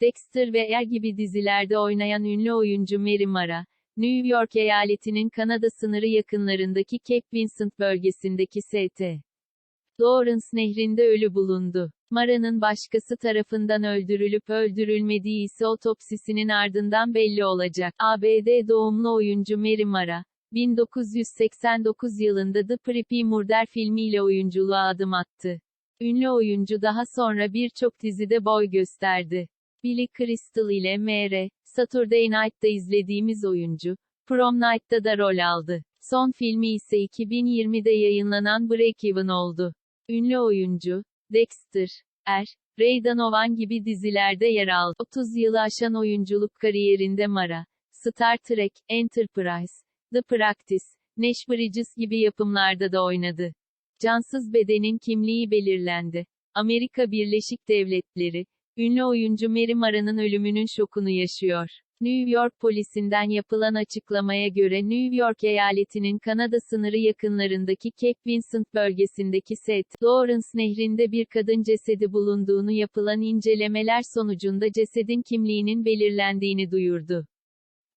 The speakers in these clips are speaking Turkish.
Dexter ve Er gibi dizilerde oynayan ünlü oyuncu Mary Mara, New York eyaletinin Kanada sınırı yakınlarındaki Cape Vincent bölgesindeki St. Lawrence Nehri'nde ölü bulundu. Mara'nın başkası tarafından öldürülüp öldürülmediği ise otopsisinin ardından belli olacak. ABD doğumlu oyuncu Mary Mara, 1989 yılında The Preppy Murder filmiyle oyunculuğa adım attı. Ünlü oyuncu daha sonra birçok dizide boy gösterdi. Billy Crystal ile M.R. Saturday Night'ta izlediğimiz oyuncu, Prom Night'ta da rol aldı. Son filmi ise 2020'de yayınlanan Breakeven oldu. Ünlü oyuncu, Dexter, Er, Ray Donovan gibi dizilerde yer aldı. 30 yılı aşan oyunculuk kariyerinde Mara, Star Trek, Enterprise, The Practice, Nash Bridges gibi yapımlarda da oynadı. Cansız bedenin kimliği belirlendi. Amerika Birleşik Devletleri, ünlü oyuncu Mary Mara'nın ölümünün şokunu yaşıyor. New York polisinden yapılan açıklamaya göre New York eyaletinin Kanada sınırı yakınlarındaki Cape Vincent bölgesindeki St. Lawrence Nehri'nde bir kadın cesedi bulunduğunu yapılan incelemeler sonucunda cesedin kimliğinin belirlendiğini duyurdu.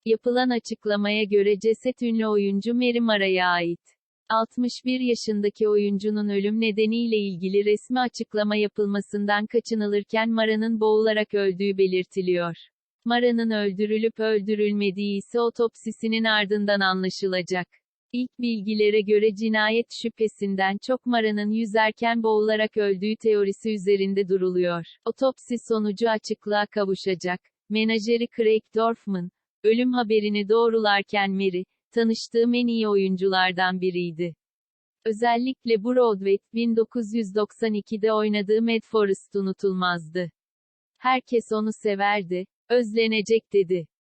Yapılan açıklamaya göre ceset ünlü oyuncu Mary Mara'ya ait. 61 yaşındaki oyuncunun ölüm nedeniyle ilgili resmi açıklama yapılmasından kaçınılırken Mara'nın boğularak öldüğü belirtiliyor. Mara'nın öldürülüp öldürülmediği ise otopsisinin ardından anlaşılacak. İlk bilgilere göre cinayet şüphesinden çok Mara'nın yüzerken boğularak öldüğü teorisi üzerinde duruluyor. Otopsi sonucu açıklığa kavuşacak. Menajeri Craig Dorfman, ölüm haberini doğrularken Mary, tanıştığım en iyi oyunculardan biriydi. Özellikle Broadway, 1992'de oynadığı Mad Forest unutulmazdı. Herkes onu severdi, özlenecek dedi.